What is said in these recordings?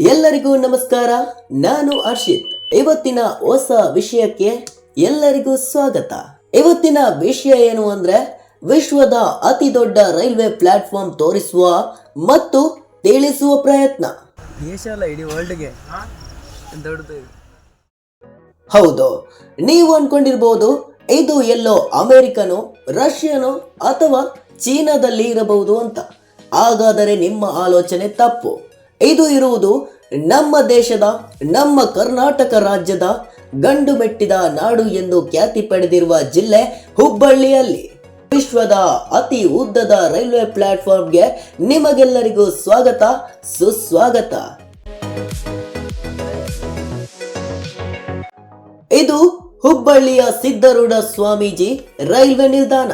ಎಲ್ಲರಿಗೂ ನಮಸ್ಕಾರ. ನಾನು ಅರ್ಷಿತ್. ಇವತ್ತಿನ ಹೊಸ ವಿಷಯಕ್ಕೆ ಎಲ್ಲರಿಗೂ ಸ್ವಾಗತ. ಇವತ್ತಿನ ವಿಷಯ ಏನು ಅಂದ್ರೆ ವಿಶ್ವದ ಅತಿ ದೊಡ್ಡ ರೈಲ್ವೆ ಪ್ಲಾಟ್ಫಾರ್ಮ್ ತೋರಿಸುವ ಮತ್ತು ತಿಳಿಸುವ ಪ್ರಯತ್ನ. ದೇಶ ಅಲ್ಲ ಇಡೀ ವರ್ಲ್ಡ್ಗೆ ದೊಡ್ಡದು ಇದು. ಹೌದು. ನೀವು ಅನ್ಕೊಂಡಿರ್ಬೋದು ಇದು ಎಲ್ಲೋ ಅಮೆರಿಕನು ರಷ್ಯನು ಅಥವಾ ಚೀನಾದಲ್ಲಿ ಇರಬಹುದು ಅಂತ. ಹಾಗಾದರೆ ನಿಮ್ಮ ಆಲೋಚನೆ ತಪ್ಪು. ಇದು ಇರುವುದು ನಮ್ಮ ದೇಶದ, ನಮ್ಮ ಕರ್ನಾಟಕ ರಾಜ್ಯದ ಗಂಡು ಮೆಟ್ಟಿದ ನಾಡು ಎಂದು ಖ್ಯಾತಿ ಪಡೆದಿರುವ ಜಿಲ್ಲೆ ಹುಬ್ಬಳ್ಳಿಯಲ್ಲಿ. ವಿಶ್ವದ ಅತಿ ಉದ್ದದ ರೈಲ್ವೆ ಪ್ಲಾಟ್ಫಾರ್ಮ್ಗೆ ನಿಮಗೆಲ್ಲರಿಗೂ ಸ್ವಾಗತ, ಸುಸ್ವಾಗತ. ಇದು ಹುಬ್ಬಳ್ಳಿಯ ಸಿದ್ದರೂಢ ಸ್ವಾಮೀಜಿ ರೈಲ್ವೆ ನಿಲ್ದಾಣ.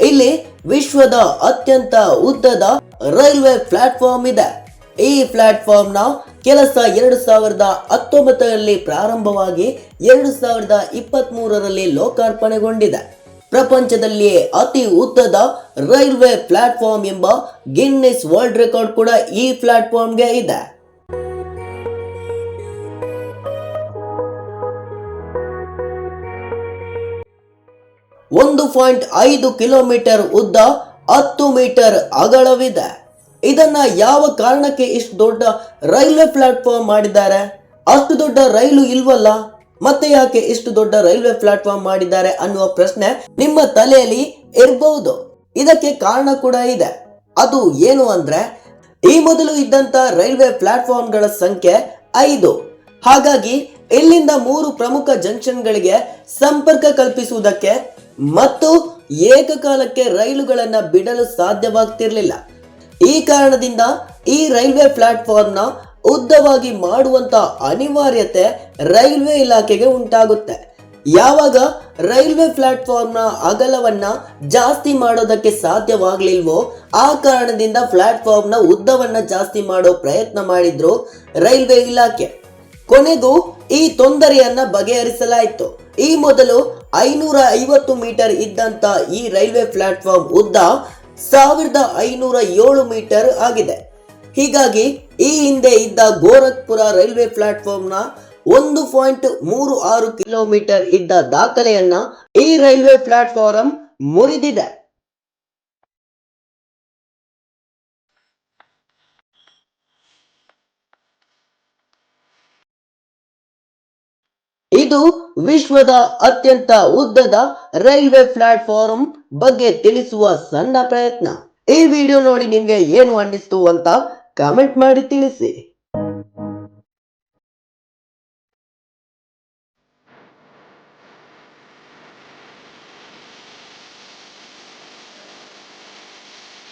ಇಲ್ಲಿ ವಿಶ್ವದ ಅತ್ಯಂತ ಉದ್ದದ ರೈಲ್ವೆ ಪ್ಲಾಟ್ಫಾರ್ಮ್ ಇದೆ. ಈ ಪ್ಲಾಟ್ಫಾರ್ಮ್ನ ಕೆಲಸ ಎರಡು ಸಾವಿರದ ಹತ್ತೊಂಬತ್ತರಲ್ಲಿ ಪ್ರಾರಂಭವಾಗಿ ಎರಡು ಸಾವಿರದ ಇಪ್ಪತ್ತ್ ಮೂರರಲ್ಲಿ ಲೋಕಾರ್ಪಣೆಗೊಂಡಿದೆ. ಪ್ರಪಂಚದಲ್ಲಿಯೇ ಅತಿ ಉದ್ದದ ರೈಲ್ವೆ ಪ್ಲಾಟ್ಫಾರ್ಮ್ ಎಂಬ ಗಿನ್ನಿಸ್ ವರ್ಲ್ಡ್ ರೆಕಾರ್ಡ್ ಕೂಡ ಈ ಪ್ಲಾಟ್ಫಾರ್ಮ್ಗೆ ಇದೆ. ಒಂದು ಪಾಯಿಂಟ್ ಐದು ಕಿಲೋಮೀಟರ್ ಉದ್ದ ಹತ್ತು ಮೀಟರ್ ಅಗಲವಿದೆ. ಇದನ್ನ ಯಾವ ಕಾರಣಕ್ಕೆ ಇಷ್ಟು ದೊಡ್ಡ ರೈಲ್ವೆ ಪ್ಲಾಟ್ಫಾರ್ಮ್ ಮಾಡಿದ್ದಾರೆ? ಅಷ್ಟು ದೊಡ್ಡ ರೈಲು ಇಲ್ವಲ್ಲ? ಮತ್ತೆ ಯಾಕೆ ಇಷ್ಟು ದೊಡ್ಡ ರೈಲ್ವೆ ಪ್ಲಾಟ್ಫಾರ್ಮ್ ಮಾಡಿದ್ದಾರೆ ಅನ್ನುವ ಪ್ರಶ್ನೆ ನಿಮ್ಮ ತಲೆಯಲ್ಲಿ ಇರಬಹುದು ಇದಕ್ಕೆ ಕಾರಣ ಕೂಡ ಇದೆ. ಅದು ಏನು ಅಂದ್ರೆ, ಈ ಮೊದಲು ಇದ್ದಂತ ರೈಲ್ವೆ ಪ್ಲಾಟ್ಫಾರ್ಮ್ಗಳ ಸಂಖ್ಯೆ ಐದು. ಹಾಗಾಗಿ, ಇಲ್ಲಿಂದ ಮೂರು ಪ್ರಮುಖ ಜಂಕ್ಷನ್ಗಳಿಗೆ ಸಂಪರ್ಕ ಕಲ್ಪಿಸುವುದಕ್ಕೆ ಮತ್ತು ಏಕಕಾಲಕ್ಕೆ ರೈಲುಗಳನ್ನು ಬಿಡಲು ಸಾಧ್ಯವಾಗ್ತಿರ್ಲಿಲ್ಲ. ಈ ಕಾರಣದಿಂದ ಈ ರೈಲ್ವೆ ಪ್ಲಾಟ್ಫಾರ್ಮ್ನ ಉದ್ದವಾಗಿ ಮಾಡುವಂತ ಅನಿವಾರ್ಯತೆ ರೈಲ್ವೆ ಇಲಾಖೆಗೆ ಉಂಟಾಗುತ್ತೆ. ಯಾವಾಗ ರೈಲ್ವೆ ಪ್ಲಾಟ್ಫಾರ್ಮ್ನ ಅಗಲವನ್ನ ಜಾಸ್ತಿ ಮಾಡೋದಕ್ಕೆ ಸಾಧ್ಯವಾಗಲಿಲ್ವೋ, ಆ ಕಾರಣದಿಂದ ಪ್ಲಾಟ್ಫಾರ್ಮ್ನ ಉದ್ದವನ್ನ ಜಾಸ್ತಿ ಮಾಡೋ ಪ್ರಯತ್ನ ಮಾಡಿದ್ರು ರೈಲ್ವೆ ಇಲಾಖೆ. ಕೊನೆಗೂ ಈ ತೊಂದರೆಯನ್ನ ಬಗೆಹರಿಸಲಾಯಿತು. ಈ ಮೊದಲು ಐನೂರ ಐವತ್ತು ಮೀಟರ್ ಇದ್ದಂತ ಈ ರೈಲ್ವೆ ಪ್ಲಾಟ್ಫಾರ್ಮ್ ಉದ್ದ ಸಾವಿರದ ಐನೂರ ಏಳು ಮೀಟರ್ ಆಗಿದೆ. ಹೀಗಾಗಿ ಈ ಹಿಂದೆ ಇದ್ದ ಗೋರಖ್ಪುರ ರೈಲ್ವೆ ಪ್ಲಾಟ್ಫಾರ್ಮ್ನ ಒಂದು ಪಾಯಿಂಟ್ ಮೂರು ಆರು ಕಿಲೋಮೀಟರ್ ಇದ್ದ ದಾಖಲೆಯನ್ನ ಈ ರೈಲ್ವೆ ಪ್ಲಾಟ್ಫಾರ್ಮ್ ಮುರಿದಿದೆ. ಇದು ವಿಶ್ವದ ಅತ್ಯಂತ ಉದ್ದದ ರೈಲ್ವೆ ಪ್ಲಾಟ್ಫಾರ್ಮ್ ಬಗ್ಗೆ ತಿಳಿಸುವ ಸಣ್ಣ ಪ್ರಯತ್ನ. ಈ ವಿಡಿಯೋ ನೋಡಿ ನಿಮಗೆ ಏನು ಅನ್ನಿಸ್ತು ಅಂತ ಕಾಮೆಂಟ್ ಮಾಡಿ ತಿಳಿಸಿ.